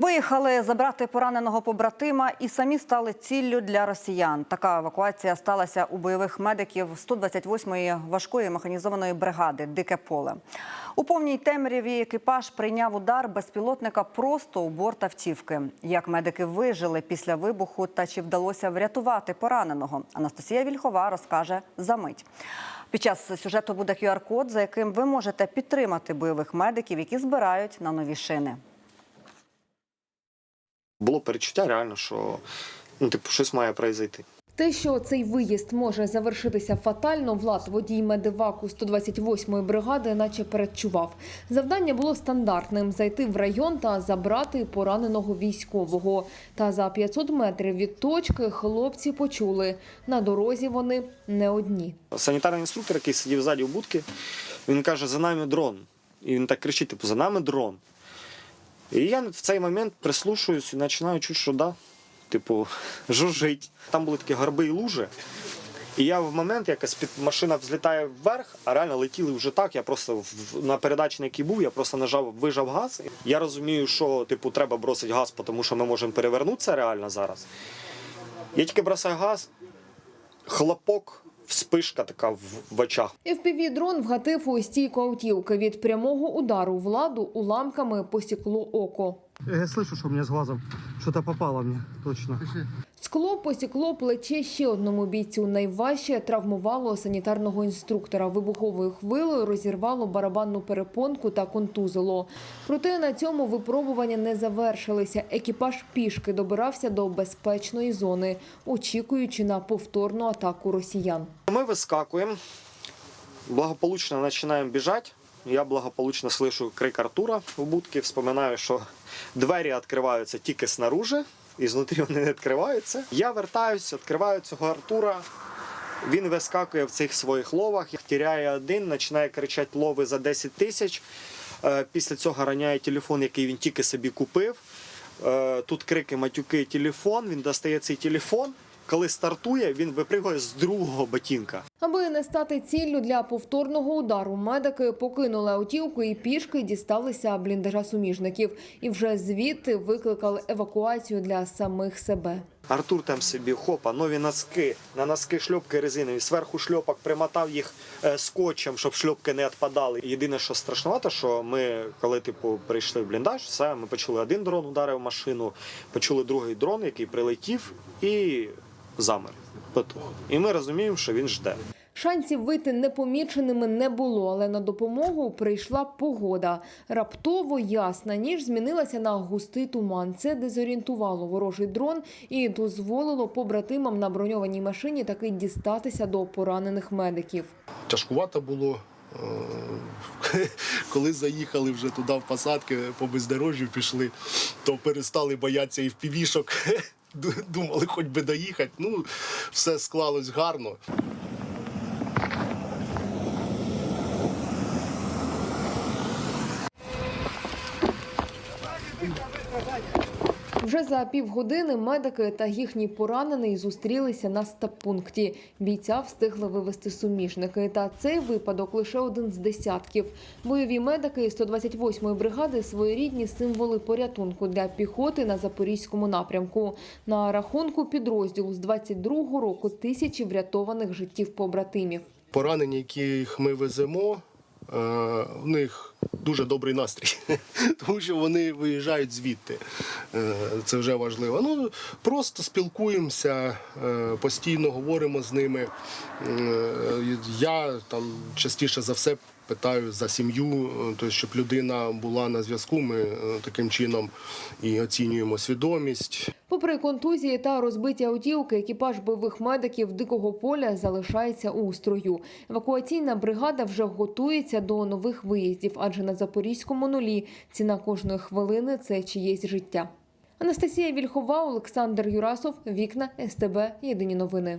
Виїхали забрати пораненого побратима і самі стали ціллю для росіян. Така евакуація сталася у бойових медиків 128-ї важкої механізованої бригади Дике поле. У повній темряві екіпаж прийняв удар безпілотника просто у борт автівки. Як медики вижили після вибуху та чи вдалося врятувати пораненого? Анастасія Вільхова розкаже за мить. Під час сюжету буде QR-код, за яким ви можете підтримати бойових медиків, які збирають на нові шини. Було перечуття реально, що ну, типу, щось має произойти. Те, що цей виїзд може завершитися фатально, Влад, водій медиваку 128-ї бригади, наче передчував. Завдання було стандартним – зайти в район та забрати пораненого військового. Та за 500 метрів від точки хлопці почули – на дорозі вони не одні. Санітарний інструктор, який сидів ззаді у будки, він каже: за нами дрон. І він так кричить: типу, за нами дрон. І я в цей момент прислушуюсь і починаю чути, що да, типу, жужжить. Там були такі горби і лужи. І я в момент, як з-під машина взлітає вверх, а реально летіли вже так. Я просто в- на передачі, на якій був, я просто нажав, вижав газ. Я розумію, що типу треба бросити газ, тому що ми можемо перевернутися реально зараз. Я тільки бросаю газ, хлопок, вспишка така в, очах. FPV-дрон вгатив у стійку автівки. Від прямого удару владу уламками посікло око. Я слышу, что у меня с глазом что-то попало мне, точно. Скло посікло плече ще одному бійцю. Найважче травмувало санітарного інструктора. Вибуховою хвилею розірвало барабанну перепонку та контузило. Проте на цьому випробування не завершилися. Екіпаж пішки добирався до безпечної зони, очікуючи на повторну атаку росіян. Мы выскакиваем, благополучно начинаем бежать. Я благополучно слышу крик Артура в будке, вспоминаю, що двері відкриваються тільки снаружи, і знутрі вони не відкриваються. Я вертаюся, відкриваю цього Артура. Він вискакує в цих своїх ловах, тіряє один, починає кричати лови за 10 тисяч. Е, Після цього раняє телефон, який він тільки собі купив. Е, Тут крики, матюки, телефон. Він достає цей телефон. Коли стартує, він випригує з другого ботинка. Аби не стати ціллю для повторного удару, медики покинули автівку і пішки дісталися бліндажа суміжників. І вже звідти викликали евакуацію для самих себе. Артур там собі хопа, нові носки, на носки шльопки резинові, зверху шльопок примотав їх е, скотчем, щоб шльопки не відпадали. Єдине, що страшнувато, що ми, коли типу прийшли в бліндаж, все, ми почули один дрон ударив машину, почули другий дрон, який прилетів і замер. Потух. І ми розуміємо, що він жде. Шансів вийти непоміченими не було, але на допомогу прийшла погода. Раптово ясна ніж змінилася на густий туман. Це дезорієнтувало ворожий дрон і дозволило побратимам на броньованій машині таки дістатися до поранених медиків. тяжкувато було. Е, Коли заїхали вже туди в посадки, по бездорожжю пішли, то перестали боятися і в півішок. Думали, хоч би доїхати. Ну, все склалось гарно. Вже за півгодини медики та їхній поранений зустрілися на стаб-пункті. Бійця встигли вивести суміжники. Та цей випадок лише один з десятків. Бойові медики 128-ї бригади своєрідні символи порятунку для піхоти на запорізькому напрямку. На рахунку підрозділу з 22-го року тисячі врятованих життів побратимів. Поранені, яких ми веземо, в них дуже добрий настрій, тому що вони виїжджають звідти. Е, Це вже важливо. Ну, просто спілкуємося, е, постійно говоримо з ними. Е, Я там частіше за все питаю за сім'ю, е, тобто, щоб людина була на зв'язку. Ми е, таким чином і оцінюємо свідомість. Попри контузії та розбиті автівки, екіпаж бойових медиків дикого поля залишається у строю. Евакуаційна бригада вже готується до нових виїздів, адже на запорізькому нулі ціна кожної хвилини це чиєсь життя. Анастасія Вільхова, Олександр Юрасов, Вікна СТБ. Єдині новини.